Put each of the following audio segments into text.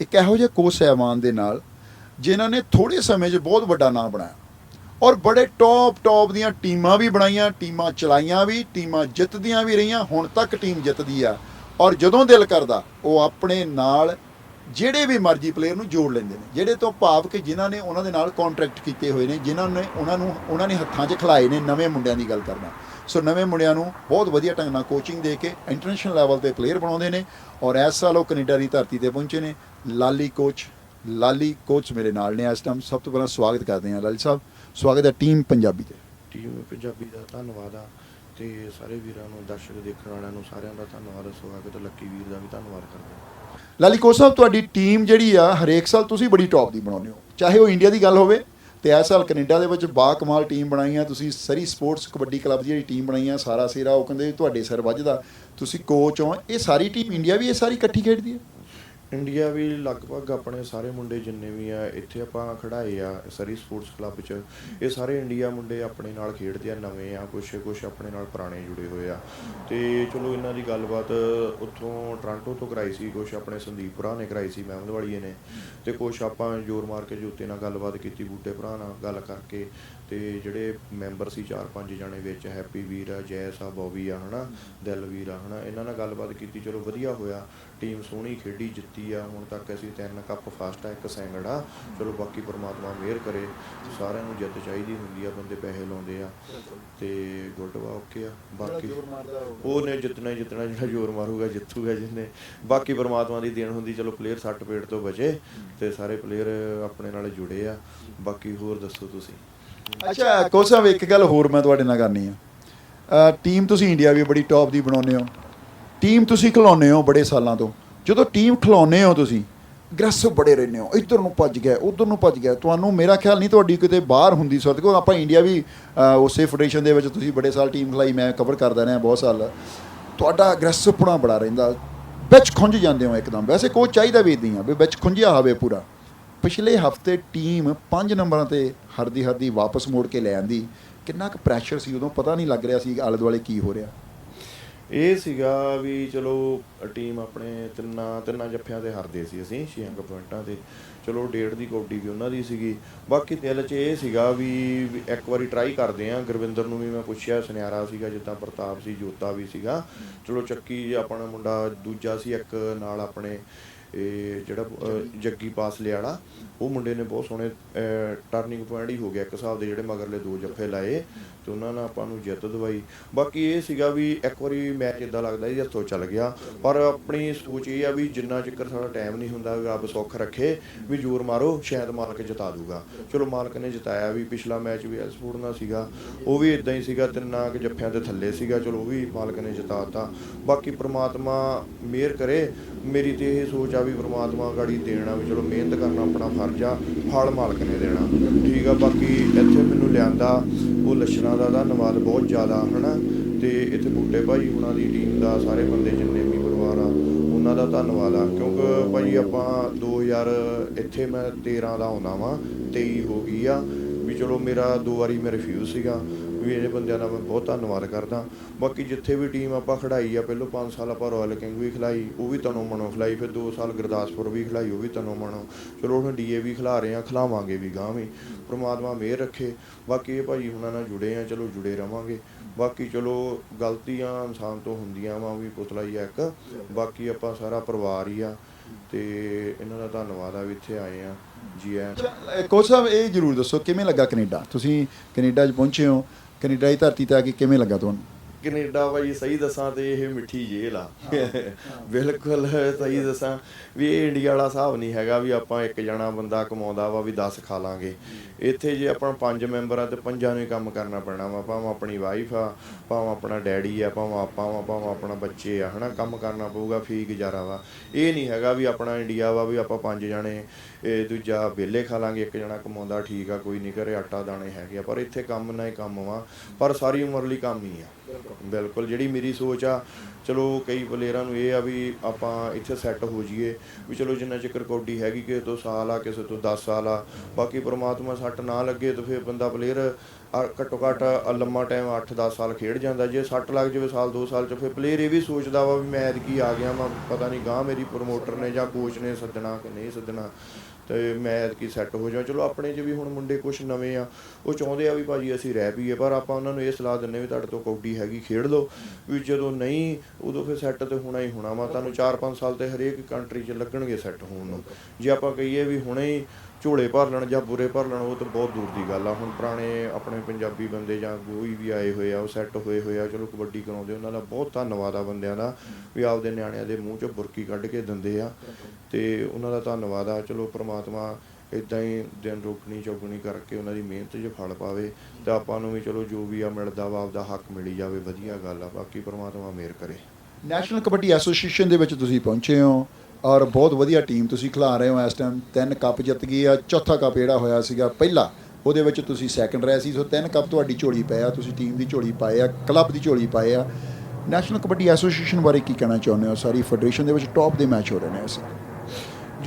ਇੱਕ ਇਹੋ ਜਿਹੇ ਕੋਚ ਸਾਹਿਬਾਨ ਦੇ ਨਾਲ, ਜਿਨ੍ਹਾਂ ਨੇ ਥੋੜੇ ਸਮੇਂ 'ਚ ਬਹੁਤ ਵੱਡਾ ਨਾਮ ਬਣਾਇਆ। ਔਰ ਬੜੇ ਟੌਪ ਟੌਪ ਦੀਆਂ ਟੀਮਾਂ ਵੀ ਬਣਾਈਆਂ, ਟੀਮਾਂ ਚਲਾਈਆਂ ਵੀ, ਟੀਮਾਂ ਜਿੱਤਦੀਆਂ ਵੀ ਰਹੀਆਂ, ਹੁਣ ਤੱਕ ਟੀਮ ਜਿੱਤਦੀ ਆ। ਔਰ ਜਦੋਂ ਦਿਲ ਕਰਦਾ, ਉਹ ਆਪਣੇ ਨਾਲ ਜਿਹੜੇ ਵੀ ਮਰਜ਼ੀ ਪਲੇਅਰ ਨੂੰ ਜੋੜ ਲੈਂਦੇ ਨੇ, ਜਿਹੜੇ ਤੋਂ ਭਾਵ ਕਿ ਜਿਨ੍ਹਾਂ ਨੇ ਉਹਨਾਂ ਦੇ ਨਾਲ ਕੰਟਰੈਕਟ ਕੀਤੇ ਹੋਏ ਨੇ, ਜਿਨ੍ਹਾਂ ਨੇ, ਉਹਨਾਂ ਨੂੰ, ਉਹਨਾਂ ਨੇ ਹੱਥਾਂ 'ਚ ਖਿਲਾਏ ਨੇ ਨਵੇਂ ਮੁੰਡਿਆਂ ਦੀ ਗੱਲ ਕਰਨਾ ਸੋ ਨਵੇਂ ਮੁੰਡਿਆਂ ਨੂੰ ਬਹੁਤ ਵਧੀਆ ਢੰਗ ਨਾਲ ਕੋਚਿੰਗ ਦੇ ਕੇ ਇੰਟਰਨੈਸ਼ਨਲ ਲੈਵਲ ਤੇ ਪਲੇਅਰ ਬਣਾਉਂਦੇ ਨੇ ਔਰ ਇਸ ਸਾਲ ਉਹ ਕੈਨੇਡਾ ਦੀ ਧਰਤੀ ਤੇ ਪਹੁੰਚੇ ਨੇ। ਲਾਲੀ ਕੋਚ ਲਾਲੀ ਕੋਚ ਮੇਰੇ ਨਾਲ ਨੇ ਇਸ ਟਾਈਮ ਸਭ ਤੋਂ ਪਹਿਲਾਂ ਸਵਾਗਤ ਕਰਦੇ ਹਾਂ ਲਾਲੀ ਸਾਹਿਬ। ਸਵਾਗਤ ਹੈ ਟੀਮ ਪੰਜਾਬੀ ਤੇ। ਟੀਮ ਪੰਜਾਬੀ ਦਾ ਧੰਨਵਾਦ ਆ ਤੇ ਸਾਰੇ ਵੀਰਾਂ ਨੂੰ ਦਰਸ਼ਕ ਦੇਖਣ ਵਾਲਿਆਂ ਨੂੰ ਸਾਰਿਆਂ ਦਾ ਧੰਨਵਾਦ ਸਵਾਗਤ। ਲੱਕੀ ਵੀਰ ਦਾ ਵੀ ਧੰਨਵਾਦ ਕਰਦੇ ਹਾਂ। ਲਾਲੀ ਕੋਚ ਸਾਹਿਬ ਤੁਹਾਡੀ ਟੀਮ ਜਿਹੜੀ ਆ ਹਰੇਕ ਸਾਲ ਤੁਸੀਂ ਬੜੀ ਟੌਪ ਦੀ ਬਣਾਉਂਦੇ ਹੋ। ਚਾਹੇ ਉਹ ਇੰਡੀਆ ਦੀ ਗੱਲ ਹੋਵੇ ਤੇ ਇਸ ਸਾਲ ਕੈਨੇਡਾ ਦੇ ਵਿੱਚ ਬਾ ਕਮਾਲ ਟੀਮ ਬਣਾਈ ਆ। ਤੁਸੀਂ ਸਰੀ ਸਪੋਰਟਸ ਕਬੱਡੀ ਕਲੱਬ ਦੀ ਜਿਹੜੀ ਟੀਮ ਬਣਾਈ ਆ, ਸਾਰਾ ਸੇਰਾ ਉਹ ਕਹਿੰਦੇ ਤੁਹਾਡੇ ਸਿਰ ਵੱਜਦਾ। ਤੁਸੀਂ ਕੋਚ ਹੋ, ਇਹ ਸਾਰੀ ਟੀਮ ਇੰਡੀਆ ਵੀ ਇਹ ਸਾਰੀ ਇਕੱਠੀ ਖੇਡਦੀ ਹੈ ਇੰਡੀਆ ਵੀ ਲਗਭਗ ਆਪਣੇ ਸਾਰੇ ਮੁੰਡੇ ਜਿੰਨੇ ਵੀ ਆ, ਇੱਥੇ ਆਪਾਂ ਖੜਾਏ ਆ ਸਰੀ ਸਪੋਰਟਸ ਕਲੱਬ 'ਚ। ਇਹ ਸਾਰੇ ਇੰਡੀਆ ਮੁੰਡੇ ਆਪਣੇ ਨਾਲ ਖੇਡਦੇ ਆ, ਨਵੇਂ ਆ, ਕੁਛ ਕੁਛ ਆਪਣੇ ਨਾਲ ਪੁਰਾਣੇ ਜੁੜੇ ਹੋਏ ਆ। ਤੇ ਚਲੋ ਇਹਨਾਂ ਦੀ ਗੱਲਬਾਤ ਉੱਥੋਂ ਟ੍ਰਾਂਟੋ ਤੋਂ ਕਰਾਈ ਸੀ, ਕੁਛ ਆਪਣੇ ਸੰਦੀਪ ਭਰਾ ਨੇ ਕਰਾਈ ਸੀ, ਮਹਿਮਦ ਵਾਲੀਏ ਨੇ। ਤੇ ਕੁਛ ਆਪਾਂ ਜ਼ੋਰ ਮਾਰ ਕੇ ਜੋਤੇ ਨਾਲ ਗੱਲਬਾਤ ਕੀਤੀ, ਬੂਟੇ ਭਰਾ ਨਾਲ ਗੱਲ ਕਰਕੇ। ਤੇ ਜਿਹੜੇ ਮੈਂਬਰ ਸੀ ਚਾਰ ਪੰਜ ਜਣੇ ਵਿੱਚ ਹੈਪੀ ਵੀਰ ਆ ਜੈਸ ਆ ਬੋਬੀ ਆ ਹਨਾ ਦਿਲ ਵੀਰ ਆ ਹਨਾ ਇਹਨਾਂ ਨਾਲ ਗੱਲਬਾਤ ਕੀਤੀ ਚਲੋ ਵਧੀਆ ਹੋਇਆ ਟੀਮ ਸੋਹਣੀ ਖੇਡੀ ਜਿੱਤੀ ਆ ਹੁਣ ਤੱਕ ਅਸੀਂ ਤਿੰਨ ਕੱਪ ਫਸਟ ਆ ਇੱਕ ਸੈਂਗੜ ਆ ਚਲੋ ਬਾਕੀ ਪ੍ਰਮਾਤਮਾ ਮਿਹਰ ਕਰੇ ਸਾਰਿਆਂ ਨੂੰ ਜਿੱਤ ਚਾਹੀਦੀ ਹੁੰਦੀ ਆ ਬੰਦੇ ਪੈਸੇ ਲਾਉਂਦੇ ਆ ਤੇ ਗੁੱਡ ਵਾ ਓਕੇ ਆ ਬਾਕੀ ਉਹਨੇ ਜਿੱਤਣਾ ਹੀ ਜਿੱਤਣਾ ਜਿਹੜਾ ਜ਼ੋਰ ਮਾਰੂਗਾ ਜਿੱਤੂਗਾ ਜਿਹਨੇ ਬਾਕੀ ਪ੍ਰਮਾਤਮਾ ਦੀ ਦੇਣ ਹੁੰਦੀ ਚਲੋ ਪਲੇਅਰ ਸੱਟ ਪੇਟ ਤੋਂ ਬਚੇ ਤੇ ਸਾਰੇ ਪਲੇਅਰ ਆਪਣੇ ਨਾਲ ਜੁੜੇ ਆ ਬਾਕੀ ਹੋਰ ਦੱਸੋ ਤੁਸੀਂ? ਅੱਛਾ ਕੋਚ ਸਾਹਿਬ ਇੱਕ ਗੱਲ ਹੋਰ ਮੈਂ ਤੁਹਾਡੇ ਨਾਲ ਕਰਨੀ ਆ। ਟੀਮ ਤੁਸੀਂ ਇੰਡੀਆ ਵੀ ਬੜੀ ਟੌਪ ਦੀ ਬਣਾਉਂਦੇ ਹੋ। ਟੀਮ ਤੁਸੀਂ ਖਿਲਾਉਂਦੇ ਹੋ ਬੜੇ ਸਾਲਾਂ ਤੋਂ। ਜਦੋਂ ਟੀਮ ਖਿਲਾਉਂਦੇ ਹੋ ਤੁਸੀਂ ਅਗਰੈਸਿਵ ਬੜੇ ਰਹਿੰਦੇ ਹੋ। ਇੱਧਰ ਨੂੰ ਭੱਜ ਗਿਆ, ਉੱਧਰ ਨੂੰ ਭੱਜ ਗਿਆ। ਤੁਹਾਨੂੰ ਮੇਰਾ ਖਿਆਲ ਨਹੀਂ ਤੁਹਾਡੀ ਕਿਤੇ ਬਾਹਰ ਹੁੰਦੀ ਸੁਰਤ ਕੋ ਆਪਾਂ ਇੰਡੀਆ ਵੀ ਉਸੇ ਫੈਡਰੇਸ਼ਨ ਦੇ ਵਿੱਚ ਤੁਸੀਂ ਬੜੇ ਸਾਲ ਟੀਮ ਖਿਲਾਈ, ਮੈਂ ਕਵਰ ਕਰਦਾ ਰਿਹਾ ਬਹੁਤ ਸਾਲ। ਤੁਹਾਡਾ ਅਗਰੈਸਿਵਪੁਣਾ ਬੜਾ ਰਹਿੰਦਾ। ਵਿੱਚ ਖੁੰਝ ਜਾਂਦੇ ਹੋ ਇੱਕਦਮ। ਵੈਸੇ ਕੋਚ ਚਾਹੀਦਾ ਵੀ ਇਦਾਂ ਆ, ਵੀ ਵਿੱਚ ਖੁੰਝਿਆ ਹੋਵੇ ਪੂਰਾ। ਪਿਛਲੇ ਹਫ਼ਤੇ ਟੀਮ 5 ਨੰਬਰਾਂ ਤੇ ਹਰਦੀ ਹਰਦੀ ਵਾਪਸ ਮੋੜ ਕੇ ਲੈ ਆਂਦੀ। ਕਿੰਨਾ ਕੁ ਪ੍ਰੈਸ਼ਰ ਸੀ? ਉਦੋਂ ਪਤਾ ਨਹੀਂ ਲੱਗ ਰਿਹਾ ਸੀ ਆਲੇ ਦੁਆਲੇ ਕੀ ਹੋ ਰਿਹਾ। ਇਹ ਸੀਗਾ ਵੀ ਚਲੋ, ਟੀਮ ਆਪਣੇ ਤਿੰਨਾਂ ਤਿੰਨਾਂ ਜੱਫਿਆਂ ਤੇ ਹਾਰਦੇ ਸੀ ਅਸੀਂ ਛੇ ਅੰਕ ਪੁਆਇੰਟਾਂ ਤੇ। ਚਲੋ, ਡੇਢ ਦੀ ਕੌਡੀ ਵੀ ਉਹਨਾਂ ਦੀ ਸੀਗੀ। ਬਾਕੀ ਦਿਲ 'ਚ ਇਹ ਸੀਗਾ ਵੀ ਵੀ ਇੱਕ ਵਾਰੀ ਟਰਾਈ ਕਰਦੇ ਆਂ। ਗੁਰਵਿੰਦਰ ਨੂੰ ਵੀ ਮੈਂ ਪੁੱਛਿਆ, ਸੁਨਿਆਰਾ ਸੀਗਾ, ਜਿੱਦਾਂ ਪ੍ਰਤਾਪ ਸੀ, ਜੋਤਾ ਵੀ ਸੀਗਾ। ਚਲੋ, ਚੱਕੀ ਆਪਣਾ ਮੁੰਡਾ ਦੂਜਾ ਸੀ, ਇੱਕ ਨਾਲ ਆਪਣੇ ਇਹ ਜਿਹੜਾ ਜੱਗੀ ਪਾਸਲੇ ਵਾਲਾ ਉਹ ਮੁੰਡੇ ਨੇ ਬਹੁਤ ਸੋਹਣੇ ਟਰਨਿੰਗ ਪੁਆਇੰਟ ਹੀ ਹੋ ਗਿਆ ਇੱਕ ਹਿਸਾਬ ਦੇ ਜਿਹੜੇ ਮਗਰਲੇ ਦੋ ਜੱਫੇ ਲਾਏ, ਤੇ ਉਹਨਾਂ ਨੇ ਆਪਾਂ ਨੂੰ ਜਿੱਤ ਦਵਾਈ। ਬਾਕੀ ਇਹ ਸੀਗਾ ਵੀ ਇੱਕ ਵਾਰੀ ਮੈਚ ਇਦਾਂ ਲੱਗਦਾ ਜੀ ਹੱਥੋਂ ਚੱਲ ਗਿਆ। ਪਰ ਆਪਣੀ ਸੋਚ ਇਹ ਆ ਵੀ ਜਿੰਨਾ ਚਿਰ ਸਾਡਾ ਟਾਈਮ ਨਹੀਂ ਹੁੰਦਾ, ਰੱਬ ਸੁੱਖ ਰੱਖੇ, ਵੀ ਜ਼ੋਰ ਮਾਰੋ, ਸ਼ਾਇਦ ਮਾਲਕ ਜਿਤਾ ਦੂਗਾ। ਚਲੋ, ਮਾਲਕ ਨੇ ਜਿਤਾਇਆ ਵੀ, ਪਿਛਲਾ ਮੈਚ ਵੀ ਐਸਪੋਰਟ ਨਾਲ ਸੀਗਾ। ਉਹ ਵੀ ਇਦਾਂ ਹੀ ਸੀਗਾ, ਤਿੰਨਾਂ ਕੁ ਜੱਫਿਆਂ ਦੇ ਥੱਲੇ ਸੀਗਾ। ਚਲੋ, ਉਹ ਵੀ ਮਾਲਕ ਨੇ ਜਿਤਾਤਾ ਬਾਕੀ ਪ੍ਰਮਾਤਮਾ ਮਿਹਰ ਕਰੇ ਮੇਰੀ ਤੇ ਇਹ ਸੋਚ ਆ ਵੀ ਪ੍ਰਮਾਤਮਾ ਗਾੜੀ ਦੇਣਾ ਵੀ ਚਲੋ ਮਿਹਨਤ ਕਰਨਾ ਆਪਣਾ ਫਰਜ਼ ਆ, ਫਲ ਮਾਲਕ ਨੇ ਦੇਣਾ। ਠੀਕ ਆ, ਬਾਕੀ ਇੱਥੇ ਮੈਨੂੰ ਲਿਆਂਦਾ, ਉਹ ਲੱਛਣਾਂ ਦਾ ਧੰਨਵਾਦ ਬਹੁਤ ਜ਼ਿਆਦਾ, ਹਨਾ? ਤੇ ਇੱਥੇ ਬੂਟੇ ਭਾਈ ਉਹਨਾਂ ਦੀ ਟੀਮ ਦਾ, ਸਾਰੇ ਬੰਦੇ ਜਿੰਨੇ ਵੀ ਪਰਿਵਾਰ ਆ, ਉਹਨਾਂ ਦਾ ਧੰਨਵਾਦ ਆ। ਕਿਉਂਕਿ ਭਾਈ ਆਪਾਂ 2000 ਇੱਥੇ ਮੈਂ 13 ਦਾ ਆਉਣਾ ਵਾਂ 23 ਹੋ ਗਈ ਆ, ਵੀ ਚਲੋ ਮੇਰਾ ਦੋ ਵਾਰੀ ਮੈਂ ਰਿਫਿਊਜ਼ ਸੀਗਾ। ਵੀ ਇਹਦੇ ਬੰਦਿਆਂ ਦਾ ਮੈਂ ਬਹੁਤ ਧੰਨਵਾਦ ਕਰਦਾ। ਬਾਕੀ ਜਿੱਥੇ ਵੀ ਟੀਮ ਆਪਾਂ ਖੜਾਈ ਆ, ਪਹਿਲਾਂ 5 ਸਾਲ ਆਪਾਂ ਰਾਇਲ ਕਿੰਗ ਵੀ ਖਿਲਾਈ ਉਹ ਵੀ ਤਨੋਂ ਮਨੋਂ ਖਿਲਾਈ ਫਿਰ 2 ਸਾਲ ਗੁਰਦਾਸਪੁਰ ਵੀ ਖਿਲਾਈ ਉਹ ਵੀ ਤਨੋਂ ਮਨੋਂ। ਚਲੋ ਹੁਣ ਡੀਏ ਵੀ ਖਿਲਾ ਰਹੇ ਆ, ਖਿਲਾਵਾਂਗੇ ਵੀ ਗਾਂ ਵੀ। ਪ੍ਰਮਾਤਮਾ ਮਿਹਰ ਰੱਖੇ। ਬਾਕੀ ਇਹ ਭਾਈ ਹੁਣਾਂ ਨਾਲ ਜੁੜੇ ਆ, ਚਲੋ ਜੁੜੇ ਰਵਾਂਗੇ। ਬਾਕੀ ਚਲੋ ਗਲਤੀਆਂ ਇਨਸਾਨ ਤੋਂ ਹੁੰਦੀਆਂ ਵਾ, ਵੀ ਪੁਤਲਾ ਹੀ ਆ ਇੱਕ। ਬਾਕੀ ਆਪਾਂ ਸਾਰਾ ਪਰਿਵਾਰ ਹੀ ਆ, ਤੇ ਇਹਨਾਂ ਦਾ ਧੰਨਵਾਦ ਆ ਵੀ ਇੱਥੇ ਆਏ ਆ। ਜੀ ਆਇਆਂ ਕੋਚ ਸਾਹਿਬ ਇਹ ਜਰੂਰ ਦੱਸੋ, ਕਿਵੇਂ ਲੱਗਾ ਕੈਨੇਡਾ? ਤੁਸੀਂ ਕੈਨੇਡਾ 'ਚ ਪਹੁੰਚੇ ਹੋ ਕੈਨੇਡਾ ਦੀ ਧਰਤੀ ਤੇ ਆ ਕੇ ਕਿਵੇਂ ਲੱਗਾ ਤੁਹਾਨੂੰ? ਕੈਨੇਡਾ ਭਾਈ ਸਹੀ ਦੱਸਾਂ ਤੇ ਇਹ ਮਿੱਠੀ ਜੇਲ੍ਹ ਆ। ਬਿਲਕੁਲ ਸਹੀ ਦੱਸਾਂ। ਵੀ ਇਹ ਇੰਡੀਆ ਵਾਲਾ ਹਿਸਾਬ ਨਹੀਂ ਹੈਗਾ ਵੀ ਆਪਾਂ ਇੱਕ ਜਣਾ ਬੰਦਾ ਕਮਾਉਂਦਾ ਵਾ ਵੀ 10 ਖਾ ਲਾਂਗੇ। ਇੱਥੇ ਜੇ ਆਪਾਂ ਪੰਜ ਮੈਂਬਰ ਆ ਤੇ ਪੰਜਾਂ ਨੂੰ ਹੀ ਕੰਮ ਕਰਨਾ ਪੈਣਾ ਵਾ। ਭਾਵੇਂ ਆਪਣੀ ਵਾਈਫ ਆ, ਭਾਵੇਂ ਆਪਣਾ ਡੈਡੀ ਆ, ਭਾਵੇਂ ਆਪਾਂ ਵਾ, ਭਾਵੇਂ ਆਪਣਾ ਬੱਚੇ ਆ, ਹਨਾ? ਕੰਮ ਕਰਨਾ ਪਊਗਾ, ਫੀ ਗੁਜ਼ਾਰਾ ਵਾ। ਇਹ ਨਹੀਂ ਹੈਗਾ ਵੀ ਆਪਣਾ ਇੰਡੀਆ ਵਾ ਵੀ ਆਪਾਂ ਪੰਜ ਜਣੇ, ਇਹ ਦੂਜਾ ਵਿਹਲੇ ਖਾ ਲਾਂਗੇ, ਇੱਕ ਜਣਾ ਕਮਾਉਂਦਾ ਠੀਕ ਆ, ਕੋਈ ਨਹੀਂ ਕਰੇ ਆਟਾ ਦਾਣੇ ਹੈਗੇ ਆ। ਪਰ ਇੱਥੇ ਕੰਮ ਨਾ ਹੀ ਕੰਮ ਵਾ। ਪਰ ਸਾਰੀ ਉਮਰ ਲਈ ਕੰਮ ਹੀ ਆ। ਬਿਲਕੁਲ। ਜਿਹੜੀ ਮੇਰੀ ਸੋਚ ਆ, ਚਲੋ ਕਈ ਪਲੇਅਰਾਂ ਨੂੰ ਇਹ ਆ ਵੀ ਆਪਾਂ ਇੱਥੇ ਸੈੱਟ ਹੋ ਜਾਈਏ, ਵੀ ਚਲੋ ਜਿੰਨਾ ਚਿਰ ਕੌਡੀ ਹੈਗੀ ਕਿਸੇ ਤੋਂ ਸਾਲ ਆ, ਕਿਸੇ ਤੋਂ 10 ਸਾਲ ਆ, ਬਾਕੀ ਪ੍ਰਮਾਤਮਾ ਸੱਟ ਨਾ ਲੱਗੇ ਤਾਂ ਫਿਰ ਬੰਦਾ ਪਲੇਅਰ ਘੱਟੋ ਘੱਟ ਲੰਮਾ ਟਾਈਮ 8-10 ਸਾਲ ਖੇਡ ਜਾਂਦਾ, ਜੇ ਸੱਟ ਲੱਗ ਜਾਵੇ ਸਾਲ 2 ਸਾਲ ਚ ਫਿਰ ਪਲੇਅਰ ਇਹ ਵੀ ਸੋਚਦਾ ਵਾ ਵੀ ਮੈਂ ਐਤਕੀ ਆ ਗਿਆ ਮੈਂ ਪਤਾ ਨਹੀਂ ਗਾਂ ਮੇਰੀ ਪ੍ਰਮੋਟਰ ਨੇ ਜਾਂ ਕੋਚ ਨੇ ਸੱਦਣਾ ਕਿ ਨਹੀਂ ਸੱਦਣਾ। ਤੇ ਮੈਂ ਐਤਕੀ ਸੈੱਟ ਹੋ ਜਾ ਚਲੋ ਆਪਣੇ 'ਚ ਵੀ ਹੁਣ ਮੁੰਡੇ ਕੁਝ ਨਵੇਂ ਆ, ਉਹ ਚਾਹੁੰਦੇ ਆ ਵੀ ਭਾਜੀ ਅਸੀਂ ਰਹਿ ਪਈਏ, ਪਰ ਆਪਾਂ ਉਹਨਾਂ ਨੂੰ ਇਹ ਸਲਾਹ ਦਿੰਨੇ ਵੀ ਤੁਹਾਡੇ ਤੋਂ ਕੌਡੀ ਹੈਗੀ, ਖੇਡ ਲਓ। ਵੀ ਜਦੋਂ ਨਹੀਂ, ਉਦੋਂ ਫਿਰ ਸੈੱਟ ਤੇ ਹੋਣਾ ਹੀ ਹੋਣਾ ਵਾ। ਤੁਹਾਨੂੰ 4-5 ਸਾਲ ਤੇ ਹਰੇਕ ਕੰਟਰੀ 'ਚ ਲੱਗਣਗੇ ਸੈੱਟ ਹੋਣ ਨੂੰ। ਜੇ ਆਪਾਂ ਕਹੀਏ ਵੀ ਹੁਣੇ ਹੀ ਝੋਲੇ ਭਰ ਲੈਣ ਜਾਂ ਬੁਰੇ ਭਰ ਲੈਣ, ਉਹ ਤਾਂ ਬਹੁਤ ਦੂਰ ਦੀ ਗੱਲ ਆ। ਹੁਣ ਪੁਰਾਣੇ ਆਪਣੇ ਪੰਜਾਬੀ ਬੰਦੇ ਜਾਂ ਕੋਈ ਵੀ ਆਏ ਹੋਏ ਆ, ਉਹ ਸੈੱਟ ਹੋਏ ਹੋਏ ਆ, ਚਲੋ ਕਬੱਡੀ ਕਰਾਉਂਦੇ ਉਹਨਾਂ ਦਾ ਬਹੁਤ ਧੰਨਵਾਦ ਆ ਬੰਦਿਆਂ ਦਾ ਵੀ ਆਪਦੇ ਨਿਆਣਿਆਂ ਦੇ ਮੂੰਹ 'ਚੋਂ ਬੁਰਕੀ ਕੱਢ ਕੇ ਦਿੰਦੇ ਆ। ਤੇ ਉਹਨਾਂ ਦਾ ਧੰਨਵਾਦ ਆ। ਚਲੋ ਪ੍ਰਮਾਤਮਾ ਇਦਾਂ ਹੀ ਦਿਨ ਰੋਕਣੀ, ਚੌਗਣੀ ਕਰਕੇ ਉਹਨਾਂ ਦੀ ਮਿਹਨਤ 'ਚ ਫਲ ਪਾਵੇ ਤੇ ਆਪਾਂ ਨੂੰ ਵੀ ਚਲੋ ਜੋ ਵੀ ਆ ਮਿਲਦਾ ਵਾ ਆਪਦਾ ਹੱਕ ਮਿਲੀ ਜਾਵੇ, ਵਧੀਆ ਗੱਲ ਆ, ਬਾਕੀ ਪ੍ਰਮਾਤਮਾ ਮਿਹਰ ਕਰੇ। ਨੈਸ਼ਨਲ ਕਬੱਡੀ ਐਸੋਸੀਏਸ਼ਨ ਦੇ ਵਿੱਚ ਤੁਸੀਂ ਪਹੁੰਚੇ ਹੋ ਔਰ ਬਹੁਤ ਵਧੀਆ ਟੀਮ ਤੁਸੀਂ ਖਿਲਾ ਰਹੇ ਹੋ ਇਸ ਟਾਈਮ ਤਿੰਨ ਕੱਪ ਜਿੱਤ ਗਈ ਆ, ਚੌਥਾ ਕੱਪ ਜਿਹੜਾ ਹੋਇਆ ਸੀਗਾ ਪਹਿਲਾ, ਉਹਦੇ ਵਿੱਚ ਤੁਸੀਂ ਸੈਕੰਡ ਰਹੇ ਸੀ। ਸੋ ਤਿੰਨ ਕੱਪ ਤੁਹਾਡੀ ਝੋਲੀ ਪਏ ਆ, ਤੁਸੀਂ ਟੀਮ ਦੀ ਝੋਲੀ ਪਾਏ ਆ ਕਲੱਬ ਦੀ ਝੋਲੀ ਪਾਏ ਆ। ਨੈਸ਼ਨਲ ਕਬੱਡੀ ਐਸੋਸੀਏਸ਼ਨ ਬਾਰੇ ਕੀ ਕਹਿਣਾ ਚਾਹੁੰਦੇ ਹੋ? ਸਾਰੀ ਫੈਡਰੇਸ਼ਨ ਦੇ ਵਿੱਚ ਟੌਪ ਦੇ ਮੈਚ ਹੋ ਰਹੇ ਨੇ ਇਸ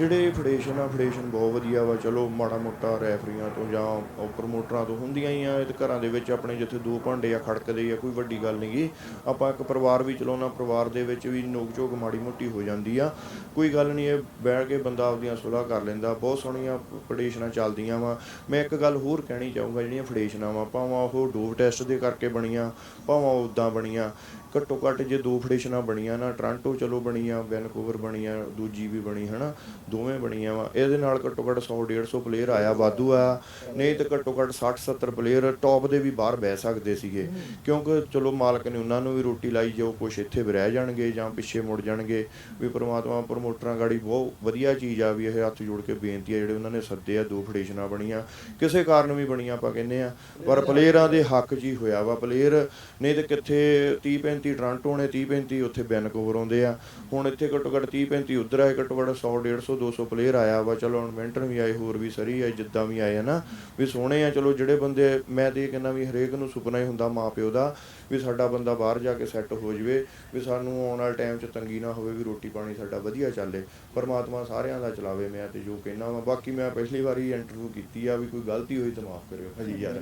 ਜਿਹੜੇ ਫੈਡਰੇਸ਼ਨ ਆ ਫੈਡਰੇਸ਼ਨ ਬਹੁਤ ਵਧੀਆ ਵਾ, ਚਲੋ ਮਾੜਾ ਮੋਟਾ ਰੈਫਰੀਆਂ ਤੋਂ ਜਾਂ ਪ੍ਰਮੋਟਰਾਂ ਤੋਂ ਹੁੰਦੀਆਂ ਹੀ ਆ, ਇਹ ਘਰਾਂ ਦੇ ਵਿੱਚ ਆਪਣੇ ਜਿੱਥੇ ਦੋ ਭਾਂਡੇ ਆ ਖੜਕਦੇ ਆ, ਕੋਈ ਵੱਡੀ ਗੱਲ ਨਹੀਂ ਗੀ। ਆਪਾਂ ਇੱਕ ਪਰਿਵਾਰ ਵੀ ਚਲਾਉਣਾ ਪਰਿਵਾਰ ਦੇ ਵਿੱਚ ਵੀ ਨੋਕ ਝੋਕ ਮਾੜੀ ਮੋਟੀ ਹੋ ਜਾਂਦੀ ਆ। ਕੋਈ ਗੱਲ ਨਹੀਂ, ਇਹ ਬੈਠ ਕੇ ਬੰਦਾ ਆਪਦੀਆਂ ਸੁਲਾਹ ਕਰ ਲੈਂਦਾ। ਬਹੁਤ ਸੋਹਣੀਆਂ ਫੈਡਰੇਸ਼ਨਾਂ ਚੱਲਦੀਆਂ ਵਾ। ਮੈਂ ਇੱਕ ਗੱਲ ਹੋਰ ਕਹਿਣੀ ਚਾਹੂੰਗਾ, ਜਿਹੜੀਆਂ ਫੈਡਰੇਸ਼ਨਾਂ ਵਾ, ਭਾਵੇਂ ਉਹ ਡੋਪ ਟੈਸਟ ਦੇ ਕਰਕੇ ਬਣੀਆਂ, ਭਾਵੇਂ ਉਦਾਂ ਬਣੀਆਂ ਘੱਟੋ ਘੱਟ ਜੇ ਦੋ ਫੈਡਰੇਸ਼ਨਾਂ ਬਣੀਆਂ ਨਾ ਟ੍ਰਾਂਟੋ ਚਲੋ ਬਣੀਆਂ ਵੈਨਕੂਵਰ ਬਣੀਆਂ, ਦੂਜੀ ਵੀ ਬਣੀ, ਹਨਾ? ਦੋਵੇਂ ਬਣੀਆਂ ਵਾ। ਇਹਦੇ ਨਾਲ ਘੱਟੋ ਘੱਟ 100 150 ਪਲੇਅਰ ਆਇਆ ਵਾਧੂ ਆ। ਨਹੀਂ ਤੇ ਘੱਟੋ ਘੱਟ 60 70 ਪਲੇਅਰ ਟੌਪ ਦੇ ਵੀ ਬਾਹਰ ਬਹਿ ਸਕਦੇ ਸੀਗੇ। ਕਿਉਂਕਿ ਚਲੋ ਮਾਲਕ ਨੇ ਉਹਨਾਂ ਨੂੰ ਵੀ ਰੋਟੀ ਲਾਈ, ਜੋ ਕੁਛ ਇੱਥੇ ਵੀ ਰਹਿ ਜਾਣਗੇ ਜਾਂ ਪਿੱਛੇ ਮੁੜ ਜਾਣਗੇ। ਵੀ ਪ੍ਰਮਾਤਮਾ, ਪ੍ਰਮੋਟਰਾਂ ਗਾੜੀ ਬਹੁਤ ਵਧੀਆ ਚੀਜ਼ ਆ ਵੀ ਇਹ ਹੱਥ ਜੋੜ ਕੇ ਬੇਨਤੀ ਆ, ਜਿਹੜੇ ਉਹਨਾਂ ਨੇ ਸੱਦੇ ਆ, ਦੋ ਫੈਡਰੇਸ਼ਨਾਂ ਬਣੀਆਂ। ਕਿਸੇ ਕਾਰਨ ਵੀ ਬਣੀਆਂ ਆਪਾਂ ਕਹਿੰਦੇ ਆ। ਪਰ ਪਲੇਅਰਾਂ ਦੇ ਹੱਕ 'ਚ ਹੀ ਹੋਇਆ ਵਾ। ਪਲੇਅਰ ਨਹੀਂ ਤੇ ਕਿੱਥੇ 30 35 ਟ੍ਰਾਂਟੋ ਨੇ 30 35 ਉੱਥੇ ਬੈਨਕੋਵਰ ਆਉਂਦੇ ਆ। ਹੁਣ ਇੱਥੇ ਘੱਟੋ ਘੱਟ 30 35 ਉਧਰ ਆਏ ਘੱਟੋ ਘੱਟ 100 150 200 ਪਲੇਅਰ ਆਇਆ ਵਾ, ਚਲੋ ਹੁਣ ਮੈਂਟਨ ਵੀ ਆਏ, ਹੋਰ ਵੀ ਸਰੀ ਆਏ, ਜਿੱਦਾਂ ਵੀ ਆਏ, ਹਨਾ? ਵੀ ਸੋਹਣੇ ਆ, ਚਲੋ ਜਿਹੜੇ ਬੰਦੇ, ਮੈਂ ਤੇ ਇਹ ਕਹਿੰਦਾ ਵੀ ਹਰੇਕ ਨੂੰ ਸੁਪਨਾ ਹੀ ਹੁੰਦਾ ਮਾਪਿਓ ਦਾ ਵੀ ਸਾਡਾ ਬੰਦਾ ਬਾਹਰ ਜਾ ਕੇ ਸੈੱਟ ਹੋ ਜਵੇ, ਵੀ ਸਾਨੂੰ ਆਉਣ ਵਾਲੇ ਟਾਈਮ 'ਚ ਤੰਗੀ ਨਾ ਹੋਵੇ ਵੀ ਰੋਟੀ ਪਾਣੀ ਸਾਡਾ ਵਧੀਆ ਚੱਲੇ, ਪਰਮਾਤਮਾ ਸਾਰਿਆਂ ਦਾ ਚਲਾਵੇ, ਮੈਂ ਤੇ ਜੋ ਕਹਿਣਾ ਵਾ। ਬਾਕੀ ਮੈਂ ਪਿਛਲੀ ਵਾਰੀ ਇੰਟਰਵਿਊ ਕੀਤੀ ਆ, ਵੀ ਕੋਈ ਗਲਤੀ ਹੋਈ ਤਾਂ ਮਾਫ ਕਰਿਓ, ਹਾਂਜੀ ਯਾਰ।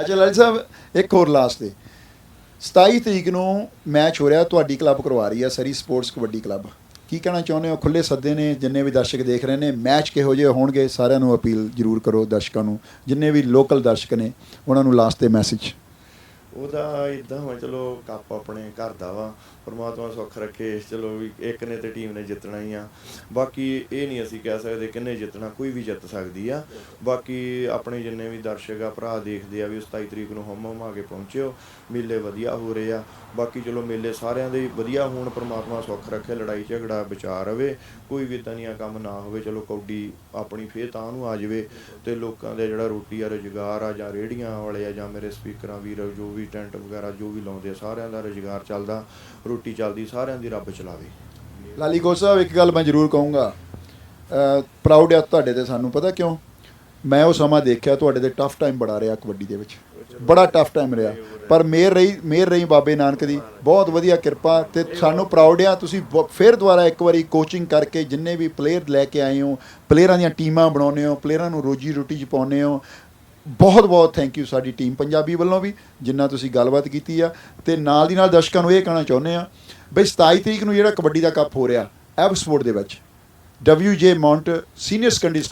ਅੱਛਾ, ਲਾਲ ਸਾਹਿਬ, ਇੱਕ ਹੋਰ ਲਾਸਟ ਤੇ। 27 ਤਰੀਕ ਨੂੰ ਮੈਚ ਹੋ ਰਿਹਾ, ਤੁਹਾਡੀ ਕਲੱਬ ਕਰਵਾ ਰਹੀ ਹੈ ਸਰੀ ਸਪੋਰਟਸ ਕਬੱਡੀ ਕਲੱਬ ਕੀ ਕਹਿਣਾ ਚਾਹੁੰਦੇ ਹੋ? ਖੁੱਲੇ ਸੱਦੇ ਨੇ, ਜਿੰਨੇ ਵੀ ਦਰਸ਼ਕ ਦੇਖ ਰਹੇ ਨੇ, ਮੈਚ ਕਿਹੋ ਜਿਹੇ ਹੋਣਗੇ ਸਾਰਿਆਂ ਨੂੰ ਅਪੀਲ ਜ਼ਰੂਰ ਕਰੋ ਦਰਸ਼ਕਾਂ ਨੂੰ, ਜਿੰਨੇ ਵੀ ਲੋਕਲ ਦਰਸ਼ਕ ਨੇ, ਉਹਨਾਂ ਨੂੰ ਲਾਸਟ ਤੇ ਮੈਸੇਜ ਉਹਦਾ ਇਦਾਂ ਵਾ, ਚਲੋ, ਕੱਪ ਆਪਣੇ ਘਰ ਦਾ ਵਾ ਪਰਮਾਤਮਾ ਸੁੱਖ ਰੱਖੇ, ਚਲੋ ਵੀ ਇੱਕ ਨੇ ਤੇ ਟੀਮ ਨੇ ਜਿੱਤਣਾ ਹੀ ਆ। ਬਾਕੀ ਇਹ ਨਹੀਂ ਅਸੀਂ ਕਹਿ ਸਕਦੇ ਕਿੰਨੇ ਜਿੱਤਣਾ, ਕੋਈ ਵੀ ਜਿੱਤ ਸਕਦੀ ਆ। ਬਾਕੀ ਆਪਣੇ ਜਿੰਨੇ ਵੀ ਦਰਸ਼ਕ ਆ, ਭਰਾ ਦੇਖਦੇ ਆ ਵੀ 27 ਤਰੀਕ ਨੂੰ ਹਮ ਹਮ ਆ ਕੇ ਪਹੁੰਚਿਓ। ਮੇਲੇ ਵਧੀਆ ਹੋ ਰਹੇ ਆ। ਬਾਕੀ ਚਲੋ ਮੇਲੇ ਸਾਰਿਆਂ ਦੇ ਵਧੀਆ ਹੋਣ, ਪਰਮਾਤਮਾ ਸੁੱਖ ਰੱਖੇ, ਲੜਾਈ, ਝਗੜਾ ਬਚਾ ਰਵੇ। ਕੋਈ ਵੀ ਇਦਾਂ ਦੀਆਂ ਕੰਮ ਨਾ ਹੋਵੇ, ਚਲੋ ਕੌਡੀ ਆਪਣੀ ਫੇਰ ਤਾਂ ਨੂੰ ਆ ਜਾਵੇ ਤੇ ਲੋਕਾਂ ਦੇ ਜਿਹੜਾ ਰੋਟੀ ਆ, ਰੁਜ਼ਗਾਰ ਆ ਜਾਂ ਰੇੜੀਆਂ ਵਾਲੇ ਆ ਜਾਂ ਮੇਰੇ ਸਪੀਕਰਾਂ, ਵੀਰ, ਜੋ ਵੀ ਟੈਂਟ ਵਗੈਰਾ, ਜੋ ਵੀ ਲਾਉਂਦੇ ਆ, ਸਾਰਿਆਂ ਦਾ ਰੁਜ਼ਗਾਰ ਚੱਲਦਾ। ਰੋਟੀ ਚੱਲਦੀ, ਸਾਰਿਆਂ ਦੀ ਰੱਬ ਚਲਾਵੇ। ਲਾਲੀ ਗੋਲ ਸਾਹਿਬ, ਇੱਕ ਗੱਲ ਮੈਂ ਜ਼ਰੂਰ ਕਹੂੰਗਾ। ਪ੍ਰਾਊਡ ਆ ਤੁਹਾਡੇ ਤੇ ਸਾਨੂੰ, ਪਤਾ ਕਿਉਂ? ਮੈਂ ਉਹ ਸਮਾਂ ਦੇਖਿਆ, ਤੁਹਾਡੇ ਤੇ ਟਫ ਟਾਈਮ ਬੜਾ ਰਿਹਾ ਕਬੱਡੀ ਦੇ ਵਿੱਚ। ਬੜਾ ਟਫ ਟਾਈਮ ਰਿਹਾ। ਪਰ ਮੇਰ ਰਹੀ ਮੇਰ ਰਹੀ ਬਾਬੇ ਨਾਨਕ ਦੀ। ਬਹੁਤ ਵਧੀਆ ਕਿਰਪਾ ਤੇ ਸਾਨੂੰ ਪ੍ਰਾਊਡ ਆ। ਤੁਸੀਂ ਬ- ਫਿਰ ਦੁਬਾਰਾ ਇੱਕ ਵਾਰੀ ਕੋਚਿੰਗ ਕਰਕੇ ਜਿੰਨੇ ਵੀ ਪਲੇਅਰ ਲੈ ਕੇ ਆਏ ਹੋ ਪਲੇਅਰਾਂ ਦੀਆਂ ਟੀਮਾਂ ਬਣਾਉਂਦੇ ਹੋ ਪਲੇਅਰਾਂ ਨੂੰ ਰੋਜੀ ਰੋਟੀ ਚ ਪਾਉਂਦੇ ਹੋ ਬਹੁਤ ਬਹੁਤ ਥੈਂਕ ਯੂ ਸਾਡੀ ਟੀਮ ਪੰਜਾਬੀ ਵੱਲੋਂ ਵੀ, ਜਿੰਨਾ ਤੁਸੀਂ ਗੱਲਬਾਤ ਕੀਤੀ ਆ। ਤੇ ਨਾਲ ਦੀ ਨਾਲ ਦਰਸ਼ਕਾਂ ਨੂੰ ਇਹ ਕਹਿਣਾ ਚਾਹੁੰਦੇ ਆ, ਬਈ 27 ਤਰੀਕ ਨੂੰ ਜਿਹੜਾ ਕਬੱਡੀ ਦਾ ਕੱਪ ਹੋ ਰਿਹਾ, ਐਬ ਸਪੋਰਟ ਦੇ ਵਿੱਚ WJ ਮਾਉਂਟ ਸੀਨੀਅਰ ਸੈਕੰਡਰੀ